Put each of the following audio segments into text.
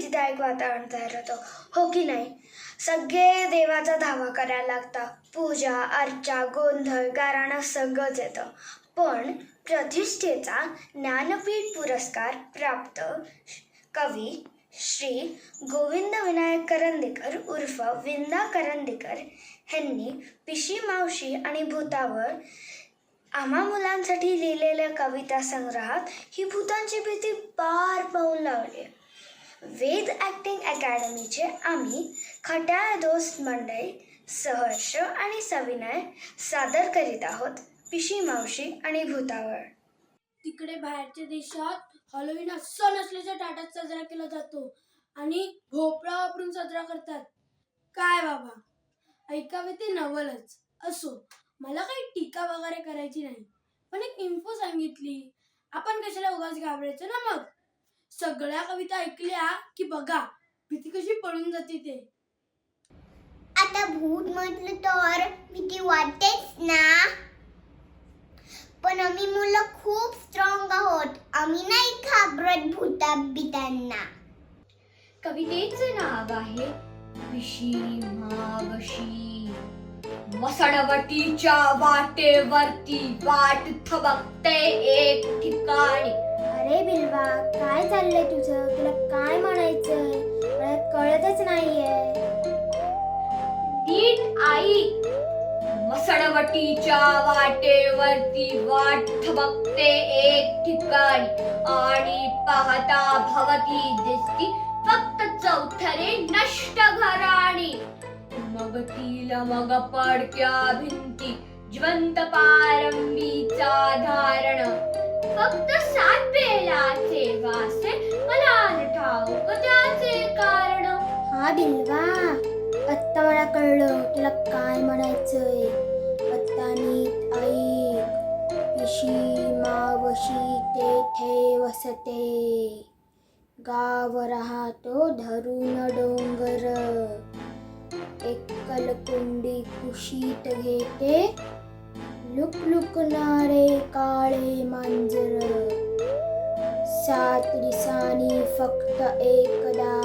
भीतीदायक वातावरण तयार होतं. हो की नाही? सगळे देवाचा धावा करायला लागता पूजा अर्चा गोंधळ गाराणं सगळंच येतं. पण प्रतिष्ठेचा ज्ञानपीठ पुरस्कार प्राप्त कवी श्री गोविंद विनायक करंदीकर उर्फ विंदा करंदीकर ह्यांनी पिशी मावशी आणि भूतावर आम्हा मुलांसाठी लिहिलेल्या कविता संग्रहात ही भूतांची भीती पार पाहून लावली वेद ॲक्टिंग अकॅडमीचे आम्ही खट्याळ दोस्त मंडळी सहर्ष आणि सविनय सादर करीत आहोत पिशी मावशी आणि भूतावळ तिकडे बाहेरच्या देशात हॉलोविन हा सण असल्याच्या टाटात साजरा केला जातो आणि भोपळा वापरून साजरा करतात. काय बाबा? ऐकावे ते नवलच. असो मला काही टीका वगैरे करायची नाही. पण एक इन्फो सांगितली. आपण कशाला उगाच घाबरायचं ना मग? सगळ्या कविता ऐकल्या की बघा भीती कशी पळून जाते ते. आता भूत म्हटलं तर भीती वाटतेच ना. पण आम्ही मुलं खूप स्ट्रॉंग आहोत. आम्ही नाही घाबरत भूता बितांना कवितेचे नाव आहे विशी मावशी. मसणवटीच्या वाटेवरती वाट थबकते एक ठिकाणी. अरे बिल्वा काय चाललंय तुझं? तुला काय म्हणायचंय? मला कळतच नाहीये. नीट आई मसणवटीच्या वाटेवरती वाट थबकते एक ठिकाणी. आणि पाहता भवती दिसती फक्त चौथरे नष्ट घराणी. मग तिला मग पडक्या भिंती जिवंत पारंबीचा धारण. फक्त सात बेलाचे वासे मला न ठाऊक त्याचे कारण? हा बिलवा आत्ता मला कळलं तुला काय म्हणायचंय. आत्ता नीट ऐक. पिशी मावशी तेथे वसते गाव राहतो धरून डोंगर. एकल कुंडी कुशीत घेते. लुक लुकणारे काळे मांजर. सात दिसानी फक्त एकदा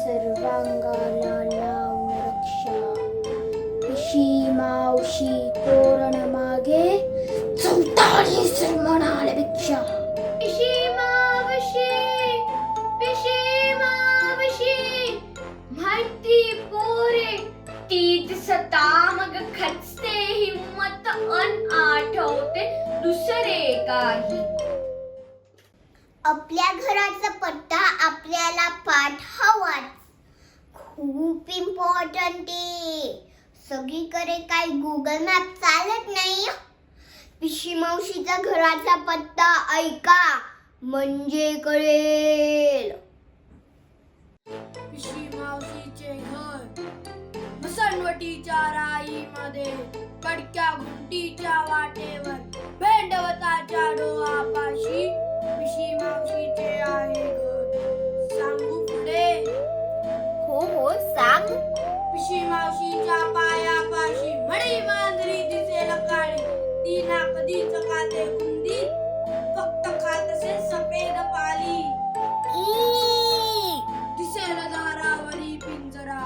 सर्वांगाला लावून रक्षा. पिशी मावशी तोरण मागे चौताळीस म्हणाले मॅप चालत नाही. पिशी मावशीचा घराचा पत्ता ऐका. म्हणजे कळेल. पिशी मावशीचे घर मसणवटीच्या राईमध्ये कडक्या घुंटीच्या वाटेवर भेंडवताच्या डोहापाशी पिशी मावशीचे आहे घर. सांगू पुढे? हो हो सांग. पिशी मावशीच्या पायापाशी मडी काळी ती खाते फक्त खात असे सफेद पाली. दिसेल दारावरी पिंजरा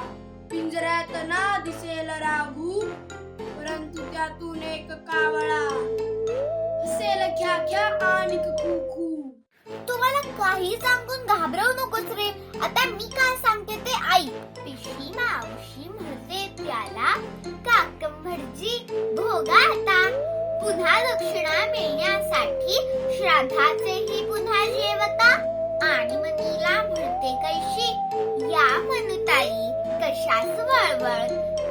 पिंजऱ्यात ना दिसेल राघू परंतु त्यातून एक कावळा. हसेल ख्या ख्या आणि कुकू. तुम्हाला काही सांगून घाबरवू नकोस रे. आता मी काय सांगते ते आई पिशी मावशी म्हणते त्याला काकम भटजी भोगा आता पुन्हा दक्षिणा मिळण्यासाठी श्राद्धाचेही पुन्हा जेवता. आणि मनीला म्हणते कैशी या मनुताई कशास वळवळ?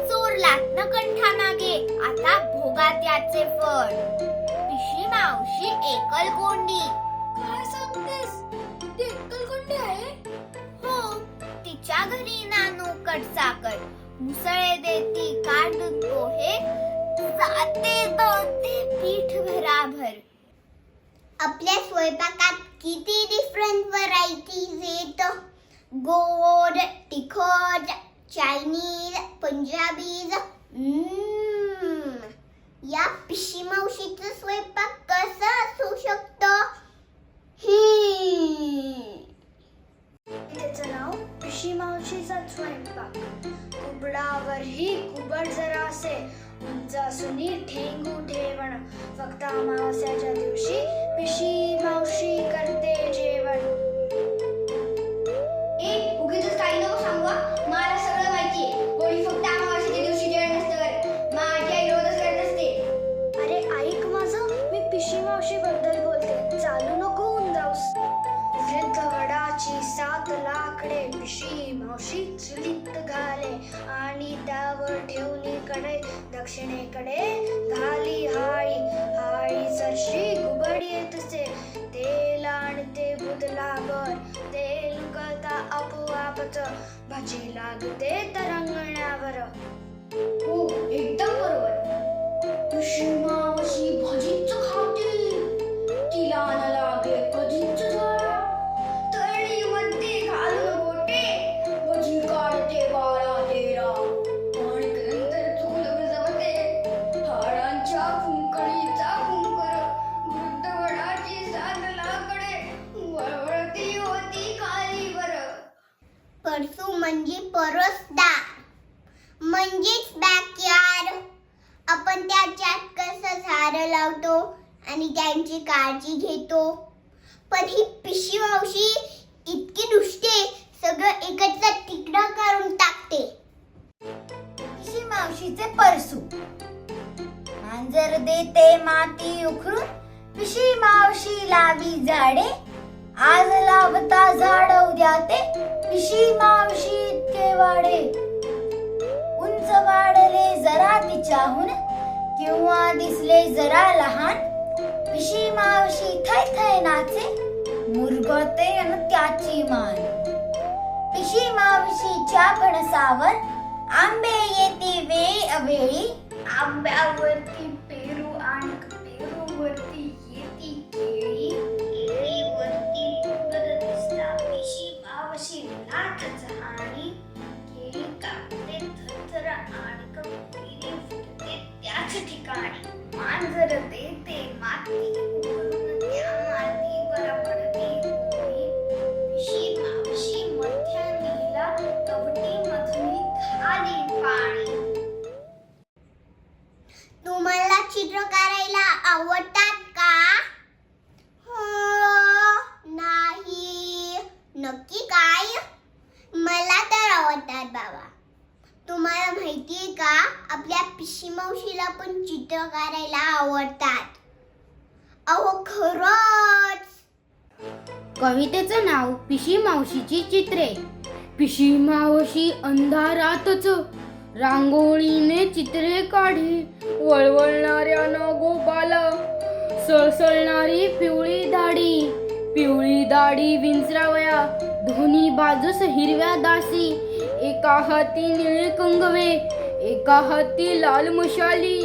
चोरलात न कंठामागे आता भोगा त्याचे फळ. पिशी मावशी एकल गोंडी काय सांगतेस? ती अक्कलकोंडी आहे? हो तिच्या घरी नानू कडसाकड मुसळे देती काढून पोहे जाते दोनते पीठ भराभर आपल्या स्वयंपाकात किती डिफरंट व्हरायटीज येत गोड तिखट चायनीज पंजाबीज. या पिशी मावशीच स्वयंपाक कस असू शकतं? त्याचं नाव पिशी मावशीचा स्वयंपाक. कुबडावरही कुबड जरा असे जासुनी ठेंगू ठेवण. फक्त अमावस्याच्या दिवशी पिशी मावशी करते जेवण दक्षिणेकडे घाली हाळी हाळी सरशी गुबड येत असे तेल आणते बुदलाभर तेल कळता आपोआपच. भाजी लागते तरंगण्यावर. हो एकदम बरोबर. पिशी मावशी भजीच आज लावता झाड उद्या ते पिशी मावशी इतके वाढे. उंच वाढले जरा तिच्याहून किंवा दिसले जरा लहान. पिशी मावशी थै थै नाचे मुरगळते अन त्याची मान. पिशी मावशीच्या फणसावर आंबे येते वेळी अवेळी. आंब्यावरती त्याच ठिकाणी मांजर देते माती. नाव पिशी मावशीची चित्रे. पिशी मावशी अंधारातच रांगोळीने चित्रे काढी. वळवळणाऱ्या नागोबाला सळसळणारी पिवळी दाढी. पिवळी दाढी विंचरावया दोन्ही बाजूस हिरव्या दासी. एका हाती निळे कंगवे एका हाती लाल मशाली.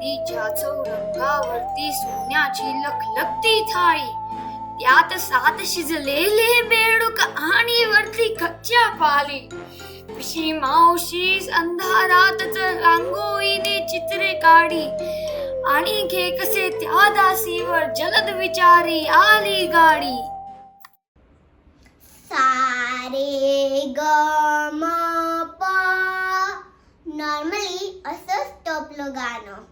तिच्या चौरंगावरती सोन्याची लखलखती थाळी. त्यात सात शिजलेले बेडूक आणि वरती कच्च्या पाली पिशी मावशी अंधारातच रांगोळीने चित्रे काढी आणि घे कसे त्या दासीवर जलद विचारी आली गाडी सारे ग म प नॉर्मली असंच टपलं गाणं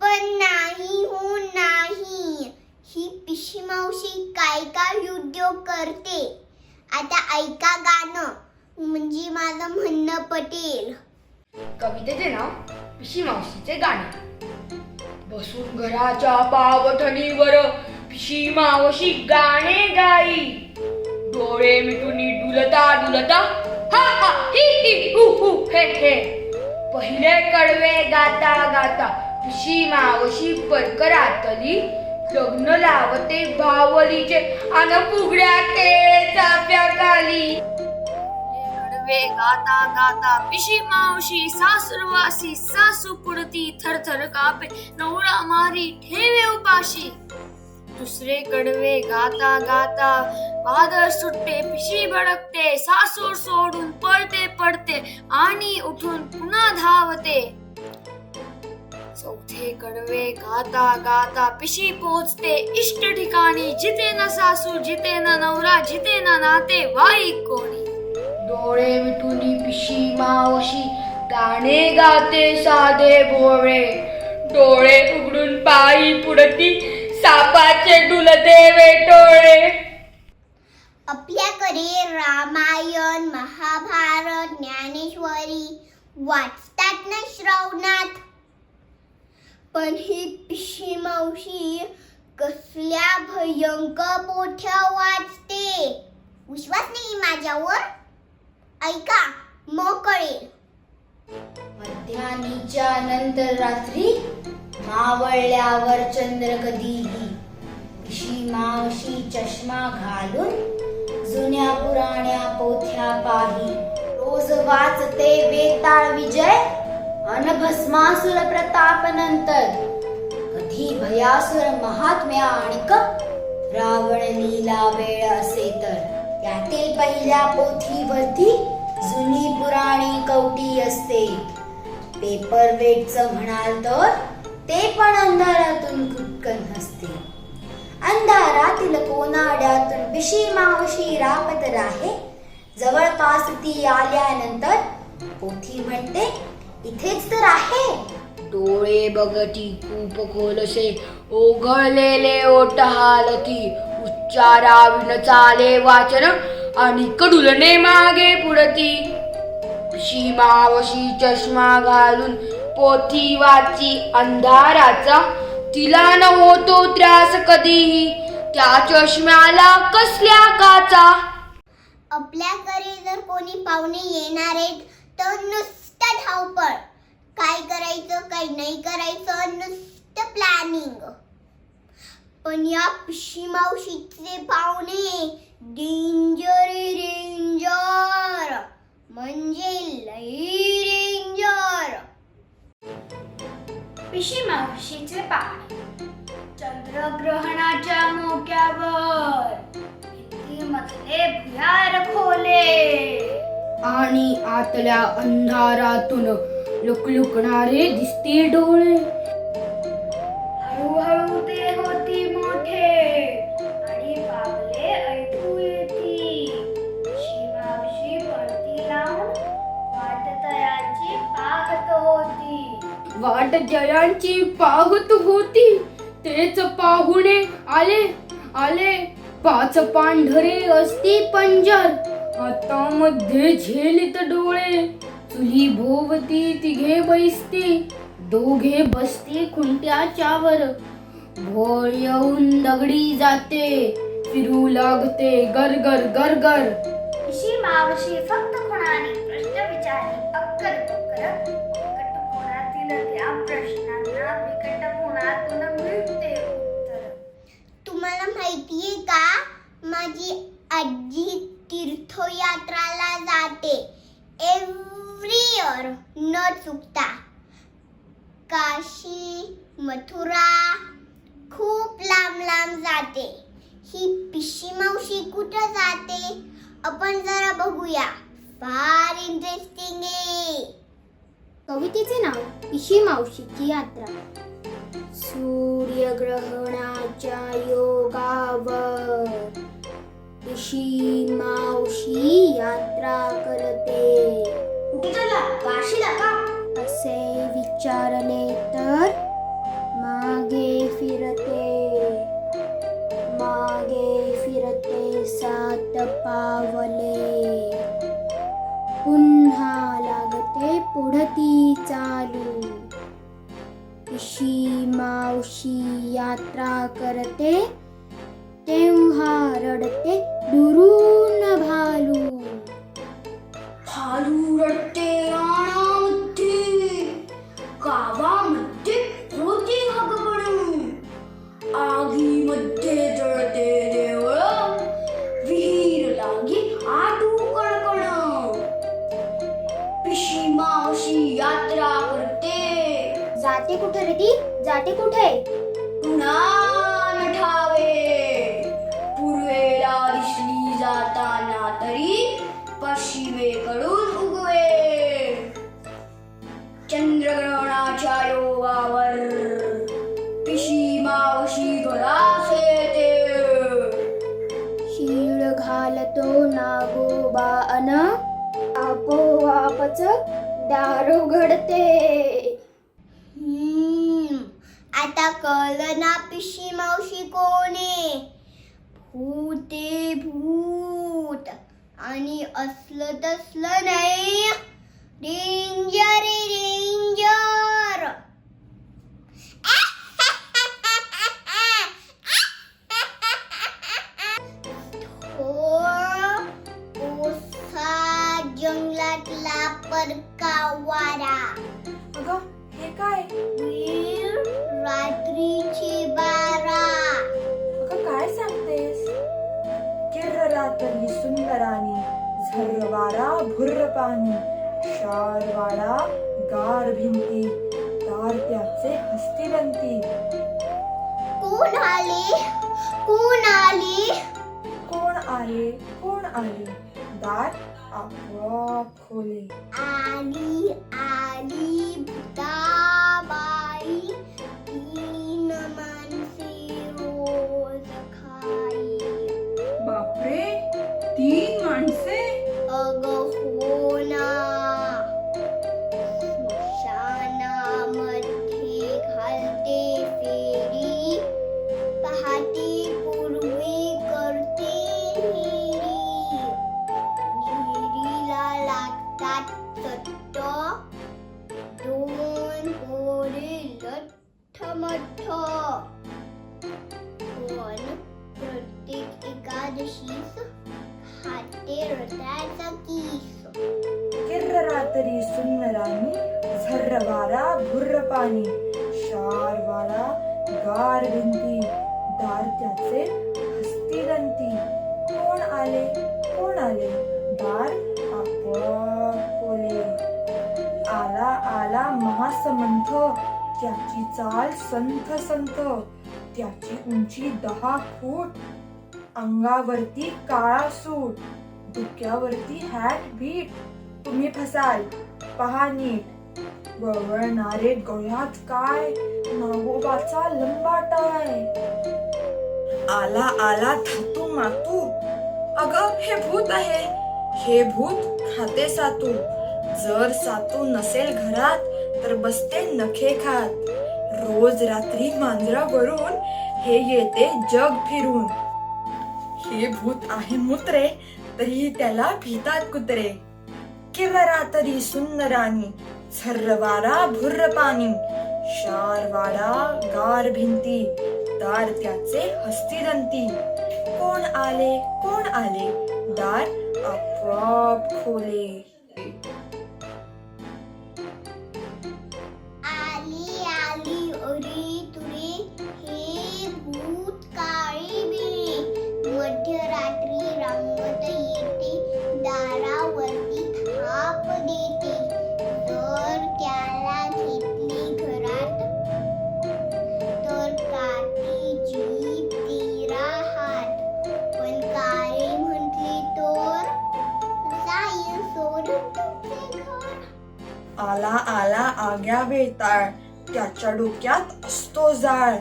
पण नाही हो नाही ही पिशी मावशी काय काय उद्योग करते? आता ऐका गाणं. म्हणजे माझं म्हणणं पटेल. कवितेचे नाव पिशी मावशीचे गाणे. बसून घराच्या पावठणीवर पिशी मावशी गाणे गाई. डोळे मिटून डुलता डुलता हा हा ही ही हु हु हे हे. पहिले कडवे गाता गाता पिशी मावशी परकरातली लग्न लावते भावलीचे अन फुगड्या ते चाफ्या खाली कडवे गाता गाता पिशी मावशी सासुरवासी सासू पुडती थरथर कापे नवरा मारी ठेवे उपाशी. दुसरे कडवे गाता गाता बादर सुटते पिशी भडकते सासूर सोडून पळते पडते आणि उठून पुन्हा धावते. चौथे कडवे गाता गाता पिशी पोचते इष्ट ठिकाणी. जिथे न सासू जिथे न नवरा जिथे न नाते वाईक कोणी? डोळे मिटून पिशी मावशी गाणे गाते साधे भोळे डोळे उघडून पायी पुढती सापाचे डुलते वेटोळे. आपल्याकडे रामायण महाभारत ज्ञानेश्वरी वाचतात ना श्रवणात? पण ही पिशी मावशी कसल्या भयंकर मोठ्या वाचते. विश्वास नाही माझ्यावर? ऐका मग कळेल. मध्यानीच्या नंतर रात्री मावळल्यावर चंद्र कधीही पिशी मावशी चष्मा घालून जुन्या पुराण्या पोथ्या पाही. रोज वाचते बेताळ विजय. अन भस्मासुर प्रताप नंतर कधी भयासुर महात्म्या आणिक रावण लीला वेळ असे तर. त्यातील पहिल्या पोथीवरती जुनी पुराणी कवटी असते. पेपर वेटच म्हणाल तर ते पण अंधारातून कुटकन असते अंधारातील कोनाड्यातून पिशी मावशी रापत राहे. जवळपास ती आल्यानंतर पोथी म्हणते इथेच तर आहे. डोळे बघती खूप खोलसे ओघळलेले ओठ हालती उच्चाराविन चाले वाचन आणि कडुलने मागे पुढती. शी मावशी चष्मा घालून पोथी वाची अंधाराचा तिला न होतो त्रास कधीही. त्या चष्म्याला कसल्या काचा? आपल्याकडे जर कोणी पाहुणे येणार आहेत तर नुसतं नुसतं धावपळ. काय करायचं काय नाही करायचं नुसतं प्लॅनिंग पण या पिशी मावशीचे पाहुणे डेंजर रेंजर म्हणजे लई रेंजर पिशी मावशीचे पाहुणे. चंद्रग्रहणाच्या मोक्यावर. मधले भुयार खो. आतल्या अंधारातून लुकलुकणारे दिसते डोळे. हळूहळू ते होती मोठे. आणि पावले ऐकू येती. शिवावशी पडती लावून वाट तयाची पाहत होती. वाट जयांची पाहत होती. तेच पाहुणे आले आले. पाच पांढरे असती पंजर. हातामध्ये झेलित डोळे. चुली भोवती तिघे बैसती. दोघे बसती खुंट्याच्या वर भोळ येऊन दगडी जाते. फिरू लागते गरगर गरगर. अशी मावशी फक्त कोणाने प्रश्न विचारली अक्कर बक्कर बिकट कोणातील त्या प्रश्नांना बिकट कोणातून मिळते उत्तर. तुम्हाला माहितीये का? माझी आजी तीर्थयात्राला जाते. एव्हरी इयर न चुकता. काशी मथुरा खूप लांब लांब जाते. ही पिशी मावशी कुठं जाते? आपण जरा बघूया. फार इंटरेस्टिंग आहे. कवितेचे नाव पिशी मावशीची यात्रा. सूर्यग्रहणाच्या योगावर. पिशी मावशी यात्रा करते. चला का? असे विचारले तर मागे फिरते. मागे फिरते सात पावले. पुन्हा लागते पुढती चालू. पिशी मावशी यात्रा करते तेव्हा रडते दुरून भालू। भालू रडते राणामध्ये गावामध्ये होती हगबड आगीमध्ये जळते देवळ। विहीर लागी आटू कळकण पिशी मावशी यात्रा करते। जाते कुठे रे ती? जाते कुठे? पुन्हा नागोबा अन आपोआपच दारू दार उघडते आता कळलं ना पिशी मावशी कोणे? भूते भूत आणि असलं तसलं नाही. डेंजर डेंजर परकावारा अगं हे काय? वीर रात्रीची बारा. अगं काय सांगतेस? किर्र रात्री सुंदरानी झर्रवारा भुर्र पाणी शारवाडा गार भिंती दार त्याचे हस्तिवंती कोण आले? कोण आले? कोण आले? कोण आले? दार आपोआप खोले आली आली भूताबाई तीन माणसे रोज खाई. बापरे तीन माणसे? अग महासमंथ त्याची चाल संथ संथ त्याची उंची दहा फूट अंगावरती काळा सूट डोक्यावरती हॅट बीट तुम्ही फसाल. पहा नीट. वळवळणारे गळ्यात काय? नागोबाचा लंबाटाय आला आला धातू मातू. अग हे भूत आहे. हे भूत खाते सातू. जर सातू नसेल घरात तर बसते नखे खात. रोज रात्री मांजरावरून हे येते जग फिरून. हे भूत आहे मुत्रे तरी त्याला भीतात कुत्रे. किवरा तरी सुंदरानी झर्रवारा भुर्र पाणी. शारवाडा गार भिंती दार त्याचे हस्तिदंती. कोण आले कोण आले दार आपोआप खोले. आला आला आग्या बेताळ त्याच्या डोक्यात असतो जाळ.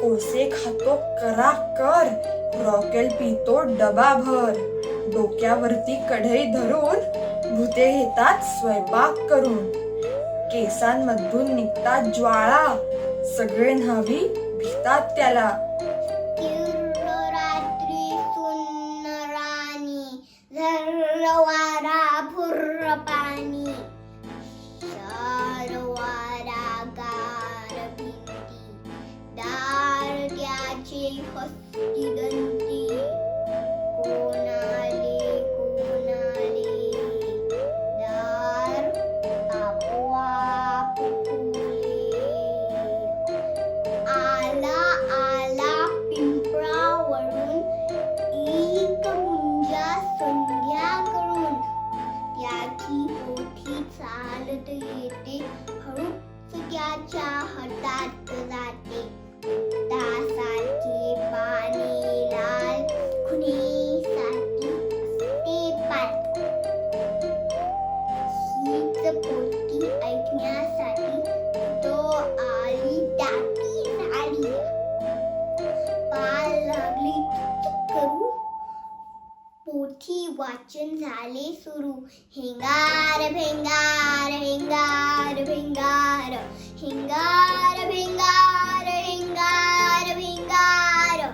कोसे खातो करा कर. रॉकेल पितो डबा भर. डोक्यावरती कढई धरून भूते घेतात स्वयंपाक करून. केसांमधून निघतात ज्वाळा. सगळे न्हावी भितात त्याला. रात्री सुन्नरानी चालत येते. हळूच त्याच्या हातात जाते वाचन झाले सुरू. हिंगार भेंगार हिंगार भेंगार. हिंगार भेंगार हिंगार भेंगार.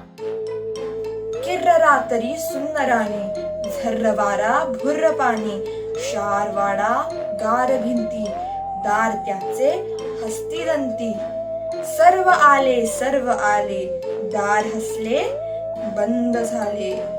किर्र रातरी सुंदराने झर्र वारा भुर्र पाणी शारवाडा गार भिंती दार त्याचे हस्तिदंती. सर्व आले सर्व आले दार हसले बंद झाले.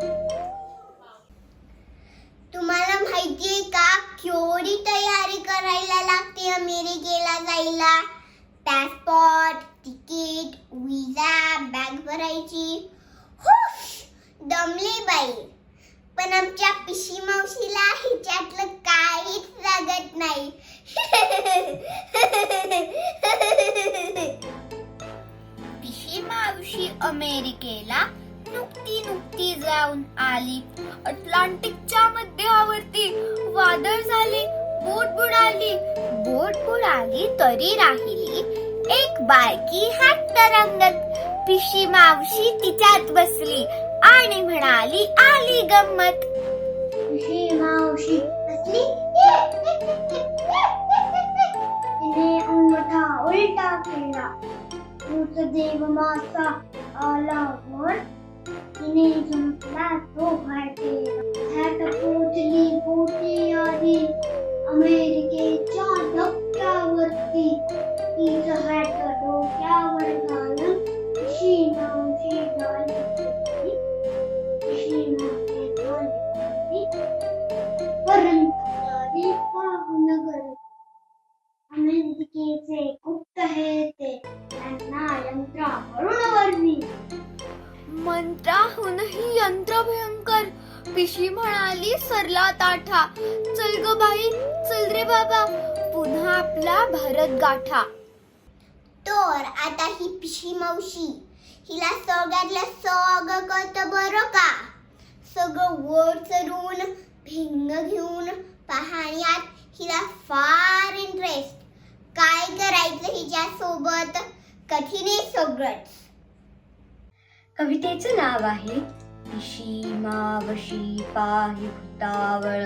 अटलांटिकच्या मध्यावरती वादळ झाले बोट बुडाली. बोट बुडाली तरी राहिली एक बारकी हात तरंगत. पिशी मावशी तिच्यात बसली आणि म्हणाली आली गंमत. पिशी मावशी बसली. तिने अंगठा उलटा केला. देव मासा आलावर तिने जिंकला तो भाटेला हॅट पोचली पोटी आधी अमेरिकेच्या धक्क्यावरती तिचं हॅट डोक्यावर घालून पिशी मावशी झाली होती. पिशी मावशी झाली होती. परंतु तरी पाहून गरज अमेरिकेचे गुप्त हे ते। त्यांना यंत्रावरून वर्णी मंत्राहूनही यंत्र भयंकर पिशी म्हणाली सरला ताठा. चल ग बाई चल रे बाबा. पुन्हा आपला भारत गाठा. तर आता ही पिशी मावशी हिला सगळ्यातल्या सग कळत बरं का? सगळं वर चढून भिंग घेऊन पाहण्यात हिला फार इंटरेस्ट काय करायचं हिच्या सोबत कठीण आहे सगळंच. कवितेचं नाव आहे पिशी मावशी पाही भूतावळ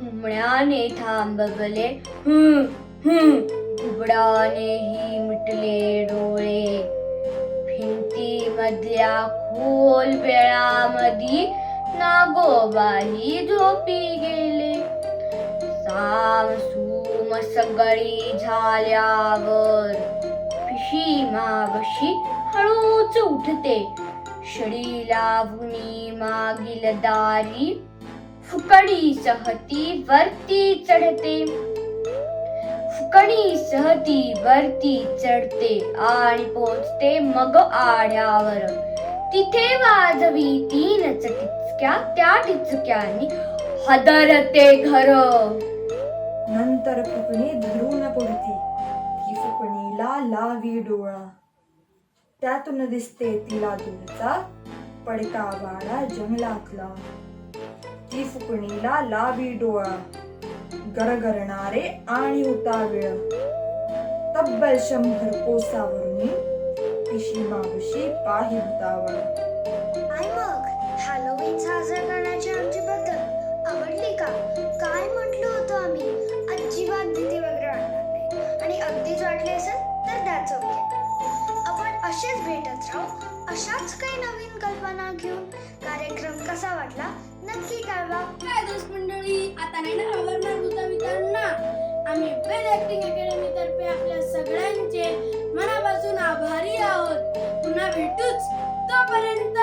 हुमण्याने थांबवले हम्म हम्म मिटले डोळे. भिंती मधल्या खोल वेळामधी नागोबाही झोपी गेले. सामसूम सगळी झाल्यावर पिशी मावशी हळूच उठते. शडी लावणी मागील दारी फुकडी सहती वरती चढते. फुकणी सहती वरती चढते आणि पोचते मग आड्यावर. तिथे वाजवी तीन चटिचक्या त्या टिचक्यानी हदरते घर. नंतर फुकणी धरून पडते. ती फुकणीला लावी डोळा. त्यातून दिसते तिला दूरचा पडता वाडा जंगलातला. ती फुकणीला लावी डोळा. गरगरणारे आणि होता वेळ तब्बल शंभर कोसावरून पिशी मावशी पाही भूतावळ अशाच काही नवीन कल्पना घेऊन कार्यक्रम कसा वाटला नक्की कळवा. काय दोस्त मंडळी आता नाही ना आवडणार मित्रांना? आम्ही वेल ऍक्टिंग अकॅडमी तर्फे आपल्या सगळ्यांचे मनापासून आभारी आहोत. पुन्हा भेटूच तोपर्यंत